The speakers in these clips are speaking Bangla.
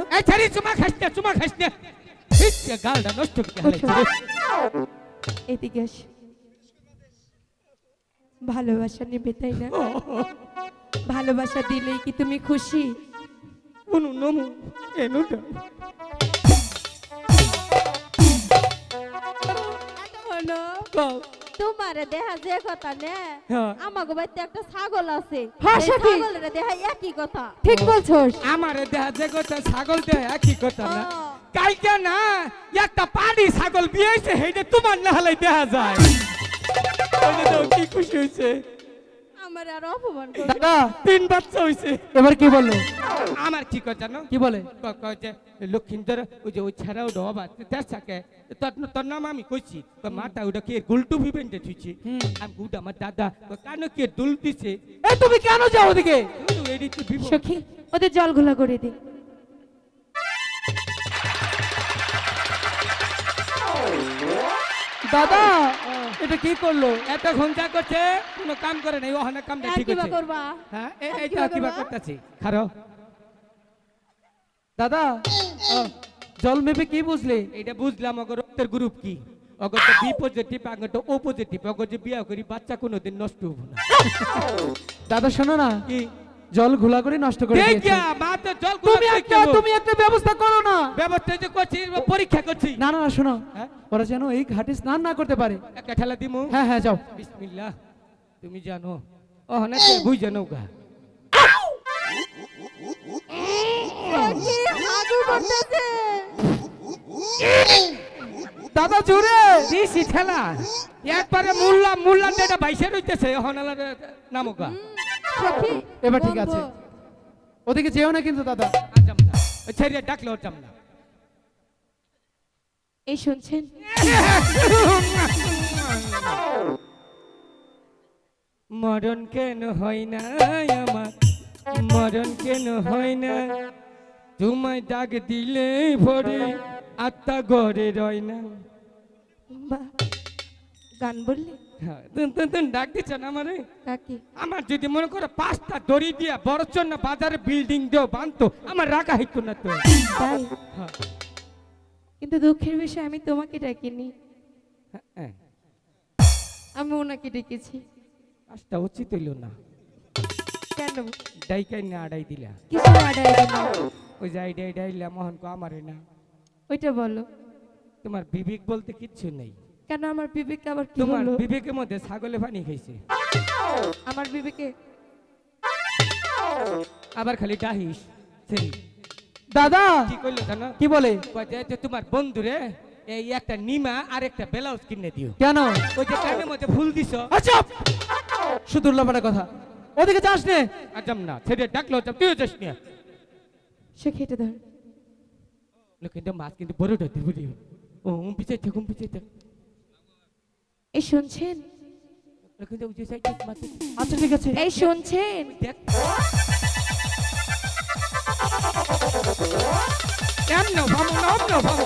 বিষ দাও ছাড়ো ছাড়ো এই ছাড়ি চুমা খাস না চুমা খাস না। হিচ্ছে গালটা নষ্ট করে এদিকে আস। ভালোবাসা নেবে তাই না? ভালোবাসা দিলেই কি তুমি খুশি? অনু নমু এনু দাও তোমারে দেখা যে কথা নে। আমাগো বাড়িতে একটা ছাগল আছে হ্যাঁ, সখী। ছাগলের দেখা একই কথা ঠিক বলছস আমার দেহা যে কথা ছাগল দেহ একই কথা না। কালকে না একটা পানি ছাগল বিয়েছে হেইটা তোমার না হলে দেখা যায় ওই যে দাও, কি খুশি হয়েছে আমার আর অপমান করবে দাদা তিন বাচ্চা হয়েছে এবার কি বলল? আমার কি কথা জানো? কি বলে? ক- কয় যে লক্ষিন্দর ওই যে ওই ছাড়াও ডবা তেসাকে তোর তোর নাম আমি কইছি। তো মাটা ওটা কে গুলটু ভিবেন্টে আমি গুড আমার দাদা। কানো কে দুল দিছে? এ তুমি কেন যাও ওদিকে? সখী ওদের জল ঘোলা করে দে। দাদা এটা কি করল? এত ঘণ্টা করছে কোনো কাম করে নাই ওখানে কামটা আর ঠিক হচ্ছে করবা? হ্যাঁ এ- আর এইটা কিবা করতেছি খারো। দাদা জল মেপে কি বুঝলে? এটা বুঝলাম অগর রক্তের গ্রুপ কি? অগর তো বি পজিটিভ আগর তো ও পজিটিভ অগর যে বিয়া করি বাচ্চা কোনোদিন নষ্ট হব না। দাদা শোনো না। কি? জল ঘোলা করে নষ্ট করে দিয়েছে। মা তো জল তুমি একটা তুমি একটা ব্যবস্থা করো না। ব্যবস্থা যে করছি পরীক্ষা করছি। না না না শোনো। হ্যাঁ? ওরা যেন এই ঘাটে স্নান না করতে পারে। একটা ঠেলা দিমু? হ্যাঁ হ্যাঁ যাও। বিসমিল্লাহ। তুমি জানো ও না বুঝ জানো গা দাদা জোরে দিছি ঠেলা। একবারে মুল্লা মুল্লা এটা বাইসে রইতেছে হনালা নামো গা সখী এবার ঠিক আছে। ওদিকে যেও না কিন্তু দাদা। ছেড়ে ডাকলে ওর এই শুনছেন? মরণ কেন হয় না আমার? মরণ কেন হয় না? তোমায় ডাক দিলে ভরে আত্মা ঘরে রয় না। বা গান বললি? ডাক দিচ্ছ না আমারে? আমার যদি মনে করো পাঁচটা দড়ি দিয়া বড় বাজারে বিল্ডিং দেও বানতো আমার রাখা হইতো না তো। হ্যাঁ, কিন্তু দুঃখের বিষয় আমি তোমাকে ডাকিনি। হ্যাঁ, হ্যাঁ, আমি ওনাকে ডেকেছি। কাজটা উচিত হইল না। কেন? ডাইকাই না আড়াই দিলা। কিছু আড়াই দিল? ওই যাই ডাই ডাইলা মোহন কো আমারে না। ওইটা বলো। তোমার বিবেক বলতে কিচ্ছু নেই। কেন আমার বিবেকে আবার কি তোমার হলো? বিবেকের মধ্যে ছাগলে পানি খাইছে। আমার বিবেকে আবার খালি ডাহিস সেই দাদা! কি করল জানো? কি বলে? কয় যে যে তোমার বন্ধুরে এই একটা নিমা আর একটা ব্লাউজ কিনে দিও। কেন? ওই যে কানের মধ্যে ফুল দিছ। আচ্ছা শুধু উল্লাপাটা কথা। ওদিকে যাস নে। আজম না ছেড়ে ডাকলো আজম তুইও যাস না। সে খেটে ধর। কিন্তু মাছ কিন্তু বড় ধরতে বুঝি। ও পিছিয়ে থাক উম পিছিয়ে থাক এই শুনছেন? আচ্ছা ঠিক আছে। এই শুনছেন? কেমন ভাবো না ভাবো?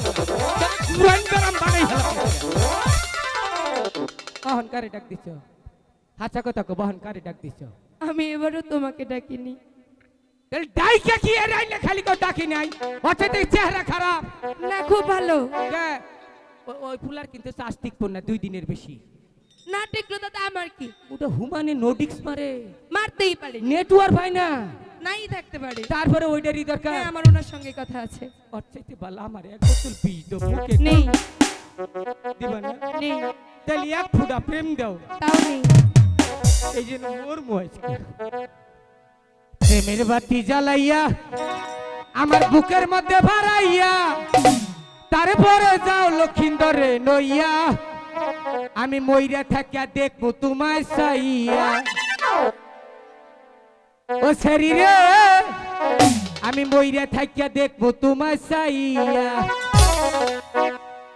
পুরান গরম বানাই অহংকারে ডাক দিছ? হাসা কথা কো অহংকারে ডাক দিছ? আমি এবারও তোমাকে ডাকিনি। ডাইকে কি এর খালি কেউ ডাকি নাই? হচ্ছে চেহারা খারাপ। না খুব ভালো? ও- ওই ফুলার কিন্তু চাস্তিক না দুই দিনের বেশি। না টিকলো দাদা আমার কি? ওটা হুমানে নোডিক্স মারে। মারতেই পারে। নেটওয়ার্ক হয় না। নাই থাকতে পারে। তারপরে ওইটারই দরকার। হ্যাঁ আমার ওনার সঙ্গে কথা আছে। ওর চাইতে ভালো আমার এক বোতল বীজ দাও মুখে নেই। দিবা না? নেই। তাহলে এক ফুটা প্রেম দাও। তাও নেই। এই জন্য মোর মহেশ। প্রেমের বাতি জ্বালাইয়া আমার বুকের মধ্যে ভারাইয়া। তারপরে যাও লক্ষিন্দরে নইয়া। আমি মইরা থাকিয়া দেখব তোমায় সাইয়া। ও শরীরে আমি মইরা থাকিয়া দেখব তোমায় সাইয়া।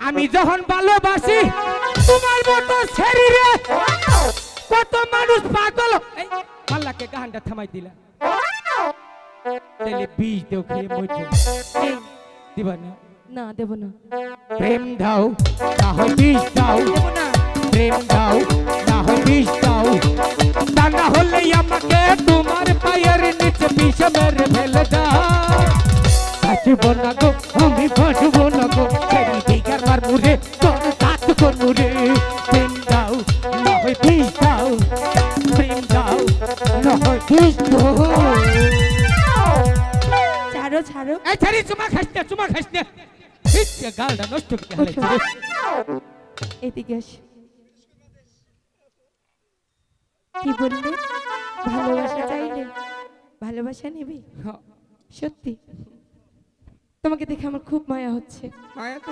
আমি যখন ভালোবাসি তোমার মতো শরীরে কত মানুষ পাগল। এই, মাল্লাকে গানটা থামাই দিলা। তাহলে বীজ দেও খেয়ে মরছে। দিবা না। না দেব না। প্রেম দাও না হয় বীজ দাও। দেব না। প্রেম দাও না হয় বিষ দাও। তা না হলে আমাকে তোমার পায়ের নিচে বিষ মেরে ফেলে দাও। বাঁচব না গো আমি বাঁচব না গো। ছেড়ে দিগার মার মুরে তোর কাজ করব রে প্রেম দাও না হয় বিষ দাও। প্রেম দাও না হয় বিষ দাও। ছাড়ো ছাড়ো। এই ছাড়ি চুমা খাস না চুমা খাস না ইচ্ছে গালটা নষ্ট করে। হালাইছে। এদিকে আস কি বললে ভালোবাসা চাইলে ভালোবাসা নেবে সত্যি তোমাকে দেখে আমার খুব মায়া হচ্ছে মায়া তো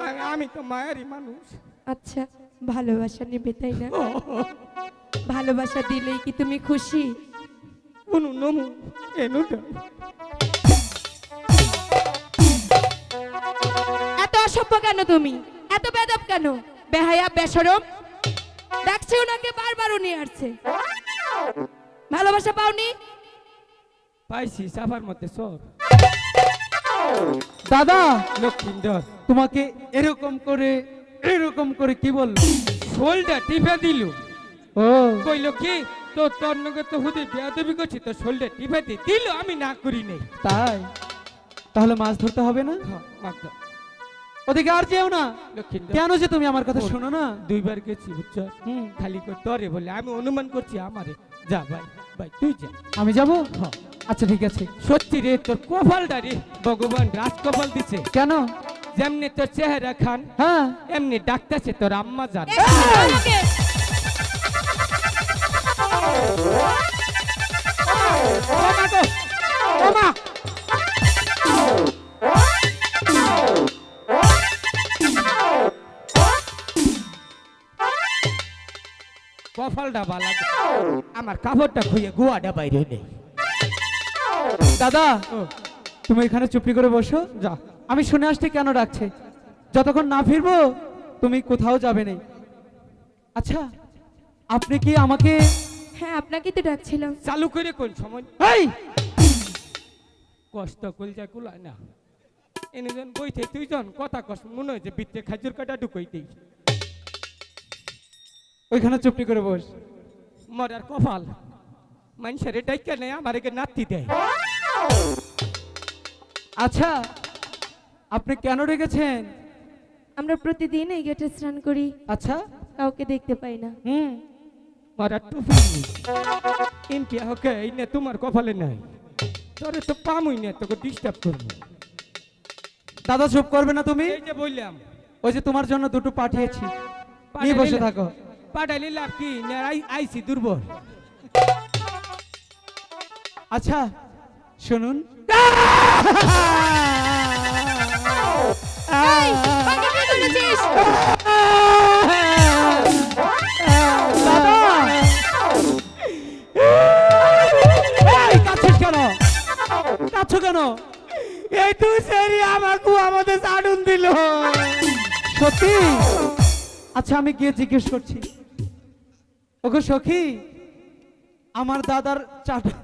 আমি- আমি তো মায়ারই মানুষ আচ্ছা ভালোবাসা নেবে তাই না ভালোবাসা দিলেই কি তুমি খুশি উনু নমু এনু এত অসভ্য কেন তুমি? এত বেদব কেন? বেহায়া বেসরম? ডাকছে ওনাকে বারবার উনি আসছে। ভালোবাসা পাওনি? পাইছি সাফার মধ্যে সর দাদা! লক্ষ্মীন্দর তোমাকে এরকম করে এরকম করে কি বলল? শোলটা টিপে দিল। ও। কইল কি তো তোর নগে তো হুদি বেয়াদবি করছি তো শোলটা টিপে দিল আমি না করি নাই। তাই? তাহলে মাছ ধরতে হবে না? হ্যাঁ, মাগদা। ওদিকে আর যেও না। কেন যে তুমি আমার কথা শোনো না? দুইবার গেছি বুঝছ? হুম, খালি করে তরে বলে আমি অনুমান করছি আমারে যা ভাই ভাই তুই যা। আমি যাব? হ্যাঁ। আচ্ছা ঠিক আছে। সত্যি রে তোর কপালটা রে ভগবান রাজ কপাল দিছে। কেন? যেমনি তোর চেহারা খান হ্যাঁ। এমনি ডাকতেছে তোর আম্মা জান। কপালটা বালা আমার কাপড়টা খুঁয়ে গুয়াটা বাইরে নেই দাদা তুমি এখানে চুপি করে বসো। যা। আমি শুনে আসতে কেন ডাকছে। যতক্ষণ না ফিরবো তুমি কোথাও যাবে না। আচ্ছা আপনি কি আমাকে হ্যাঁ আপনাকে তো ডাকছিলাম। চালু করে কোন সময়? এই কষ্ট কলজা কুলায় না। এনেজন বইতে তুই জন কথা কষ্ট মনে হয় যে বিত্তে খাজুর কাটা ঢুকাইতেই। ওইখানে চুপটি করে বস। মরার কপাল। মানুষের ডাইকা নেই আমার একে নাতি দেয়। আচ্ছা আপনি কেন রেখেছেন আমরা প্রতিদিন এই গেটে স্নান করি। আচ্ছা। কাউকে দেখতে পাই না। হুম। মরার টুপি। ইন্টিয়া হোকে এই নে তোমার কপালে নাই। তোরে তো পামুই না তোকে ডিস্টার্ব করব। দাদা চুপ করবে না তুমি? এই যে বললাম। ওই যে তোমার জন্য দুটো পাঠিয়েছি। নিয়ে বসে থাকো। পাঠাইলে লাভ কি আইসি দুর্বল। আচ্ছা শুনুন। কেন? এই তুই সেরি আমাকে আমাদের দিল। সত্যি? আচ্ছা আমি গিয়ে জিজ্ঞেস করছি। ওগো সখী আমার দাদার চাটা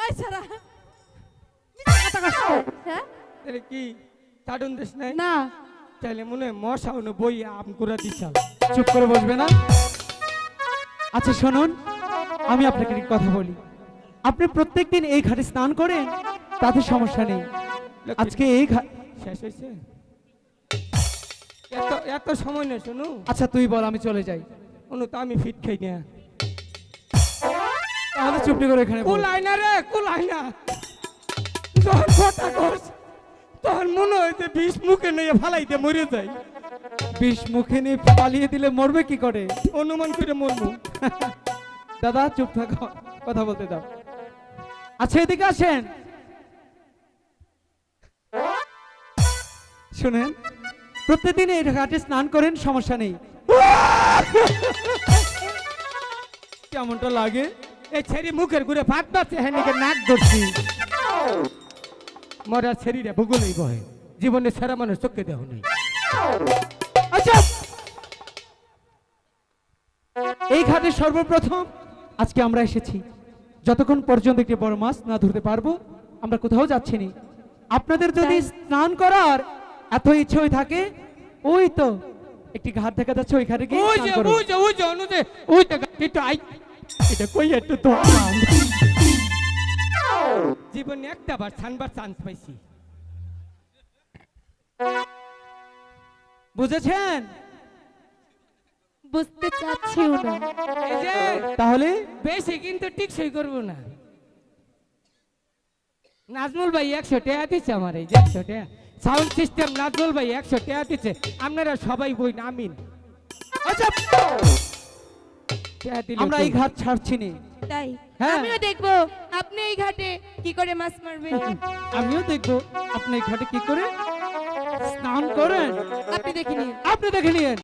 ওই সারা। হ্যাঁ? তাহলে কি চাডুন দিস নাই? না। তাহলে মনে হয় মশা উনি বই আম করে দিছাল চুপ করে বসবে না? আচ্ছা শুনুন আমি আপনাকে একটি কথা বলি। আপনি প্রত্যেকদিন এই ঘাটে স্নান করেন তাতে সমস্যা নেই। আজকে এই ঘাট শেষ হয়েছে? এত এত সময় নেই শোনো। আচ্ছা তুই বল আমি চলে যাই। অনু তো আমি ফিট খাই না তাহলে চুপটি করে এখানে বস। কুলাই না রে কুলাই না। যখন কথা তখন মনে বিষ মুখে নিয়ে ফালাইতে মরে বিষ মুখে নিয়ে পালিয়ে দিলে মরবে কি করে? অনুমান করে মরবো। দাদা চুপ থাকো কথা বলতে দাও। আচ্ছা এদিকে আসেন। শুনেন প্রত্যেকদিন এই ঘাটে স্নান করেন সমস্যা নেই। কেমনটা লাগে? এই ছেড়ি মুখের ঘুরে ভাত পাচ্ছে হ্যাঁ নিকে ধরছি। মরার ছেড়িটা ভূগোলেই বহে জীবনে সেরা মানুষ চোখে দেহ নেই। আচ্ছা! এই ঘাটে সর্বপ্রথম আজকে আমরা এসেছি। যতক্ষণ পর্যন্ত একটি বড় মাছ না ধরতে পারব আমরা কোথাও যাচ্ছি না। আপনাদের যদি স্নান করার এত ইচ্ছে হয়ে থাকে ওই তো একটি ঘাট দেখা যাচ্ছে ওই ঘাটে গিয়ে ওই যে ওই যে ওই যে অনুদে ওই তো একটু আই এটা কই একটু তো জীবনে একটা বার ছানবার চান্স পাইছি। বুঝেছেন? বুঝতে চাচ্ছিও না। এই যে তাহলে? বেশি কিন্তু টিকসই করব না। নাজমুল ভাই একশো টাকা দিচ্ছে আমার এই যে একশো টাকা। সাউন্ড সিস্টেম নাজমুল ভাই একশো টাকা দিচ্ছে। আপনারা সবাই বই আমিন। আচ্ছা আমরা এই ঘাট ছাড়ছি নি। তাই? হ্যাঁ। আমিও দেখব আপনি এই ঘাটে কি করে মাছ মারবেন? আমিও দেখব আপনি এই ঘাটে কি করে স্নান করেন? আপনি দেখে নিন। আপনি দেখে নিন।